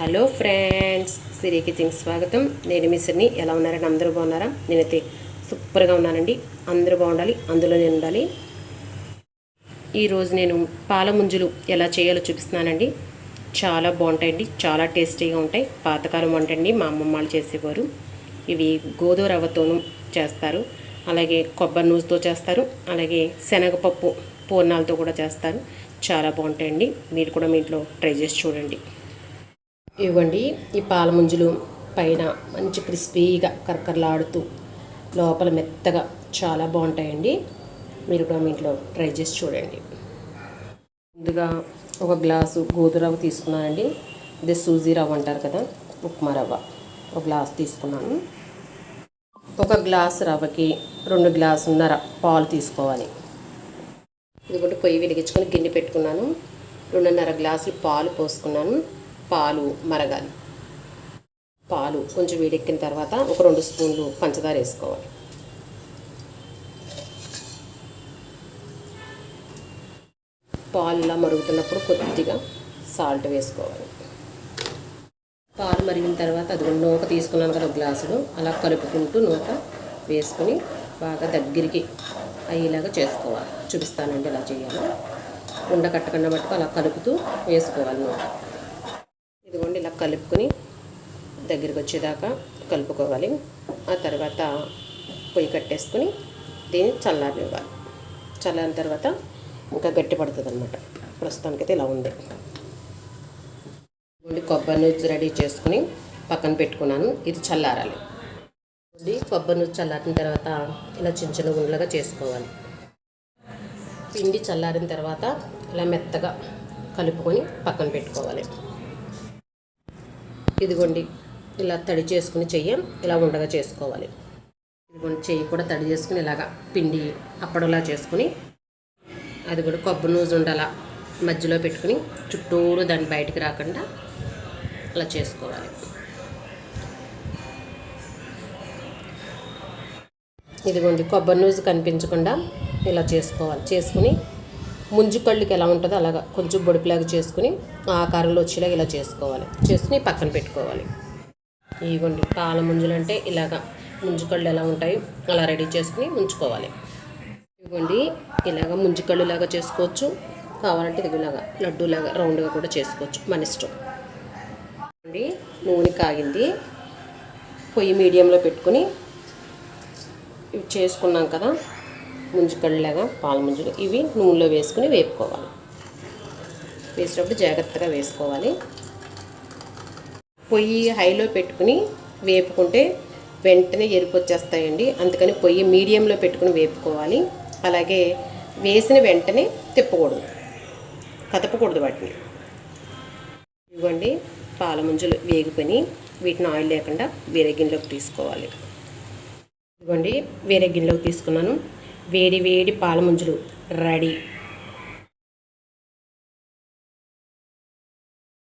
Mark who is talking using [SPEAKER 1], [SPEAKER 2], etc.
[SPEAKER 1] Hello friends సిరి kitchen స్వాగతం. నేను మిస్సర్ని ఎలా ఉన్నారని అందరూ బాగున్నారా? నేనైతే సూపర్గా ఉన్నానండి. అందరూ బాగుండాలి. అందులో నేను ఉండాలి. ఈరోజు నేను పాల ముంజులు ఎలా చేయాలో చూపిస్తున్నానండి. చాలా బాగుంటాయండి. చాలా టేస్టీగా ఉంటాయి. పాతకాలం వంట అండి మా అమ్మమ్మ వాళ్ళు చేసేవారు. ఇవి గోధుమ రవ్వతోనూ చేస్తారు. అలాగే కొబ్బరి నూజుతో చేస్తారు. అలాగే శనగపప్పు పూర్ణాలతో కూడా చేస్తారు. చాలా బాగుంటాయండి. మీరు కూడా మీ ఇంట్లో ట్రై చేసి చూడండి. ఇవ్వండి. ఈ పాల ముంజులు పైన మంచి క్రిస్పీగా కరకరలాడుతూ లోపల మెత్తగా చాలా బాగుంటాయండి. మీరు కూడా మీ ఇంట్లో ట్రై చేసి చూడండి. ముందుగా ఒక గ్లాసు గోధురవ్వ తీసుకున్నానండి. ఇది సూజీ రవ్వ అంటారు కదా ఉప్మా రవ్వ. ఒక గ్లాస్ తీసుకున్నాను. ఒక గ్లాస్ రవ్వకి రెండు గ్లాసున్నర పాలు తీసుకోవాలి. ఇదిగోటి పొయ్యి వెలిగించుకొని గిన్నె పెట్టుకున్నాను. రెండున్నర గ్లాసులు పాలు పోసుకున్నాను. పాలు మరగాలి. పాలు కొంచెం వేడెక్కిన తర్వాత ఒక రెండు స్పూన్లు పంచదార వేసుకోవాలి. పాలు ఇలా మరుగుతున్నప్పుడు కొద్దిగా సాల్ట్ వేసుకోవాలి. పాలు మరిగిన తర్వాత అది నూక తీసుకున్నాను కదా గ్లాసులు అలా కలుపుకుంటూ నూక వేసుకొని బాగా దగ్గరికి అయ్యేలాగా చేసుకోవాలి. చూపిస్తానండి అలా చేయాలి. ఉండ కట్టకుండా మట్టుకు అలా కలుపుతూ వేసుకోవాలి నూక. కలుపుకొని దగ్గరికి వచ్చేదాకా కలుపుకోవాలి. ఆ తర్వాత పొయ్యి కట్టేసుకొని దీన్ని చల్లారనివ్వాలి. చల్లారిన తర్వాత ఇంకా గట్టి పడుతుంది అనమాట ప్రస్తుతానికైతే ఇలా ఉంది. కొబ్బరి నూజు రెడీ చేసుకుని పక్కన పెట్టుకున్నాను. ఇది చల్లారాలి. కొబ్బరి నూజు చల్లారిన తర్వాత ఇలా చిన్న చిన్న ఉండలుగా చేసుకోవాలి. పిండి చల్లారిన తర్వాత ఇలా మెత్తగా కలుపుకొని పక్కన పెట్టుకోవాలి. ఇదిగోండి ఇలా తడి చేసుకుని చెయ్యి ఇలా ఉండగా చేసుకోవాలి. ఇదిగోండి చెయ్యి కూడా తడి చేసుకుని ఇలాగా పిండి అప్పడలా చేసుకుని అది కూడా కొబ్బరి నూజు ఉండాలా మధ్యలో పెట్టుకుని చుట్టూరు దాన్ని బయటికి రాకుండా అలా చేసుకోవాలి. ఇదిగోండి కొబ్బరి నూజు కనిపించకుండా ఇలా చేసుకోవాలి. చేసుకుని ముంజు కళ్ళుకి ఎలా ఉంటుందో అలాగా కొంచెం బొడుపులాగా చేసుకుని ఆకారంలో వచ్చేలాగా ఇలా చేసుకోవాలి. చేసుకుని పక్కన పెట్టుకోవాలి. ఇదిగోండి పాల ముంజులు అంటే ఇలాగా ముంజు కళ్ళు ఎలా ఉంటాయి అలా రెడీ చేసుకుని ఉంచుకోవాలి ఇదిగోండి ఇలాగ ముంజుకళ్ళు లాగా చేసుకోవచ్చు. కావాలంటే ఇదిలాగా లడ్డూలాగా రౌండ్గా కూడా చేసుకోవచ్చు మన ఇష్టం. నూనె కాగింది. పొయ్యి మీడియంలో పెట్టుకుని ఇవి చేసుకున్నాం కదా. ముంజుకళ్ళలాగా పాల ముంజులు ఇవి నూనెలో వేసుకుని వేపుకోవాలి. వేసినప్పుడు జాగ్రత్తగా వేసుకోవాలి. పొయ్యి హైలో పెట్టుకుని వేపుకుంటే వెంటనే ఎరుపు వచ్చేస్తాయండి. అందుకని పొయ్యి మీడియంలో పెట్టుకుని వేపుకోవాలి. అలాగే వేసిన వెంటనే తిప్పకూడదు. కదపకూడదు వాటిని. ఇవ్వండి. పాల ముంజలు వేగుకొని వీటిని ఆయిల్ లేకుండా వేరే గిన్నెలోకి తీసుకోవాలి. ఇదిగోండి వేరే గిన్నెలోకి తీసుకున్నాను. వేడి వేడి పాల ముంజలు రెడీ.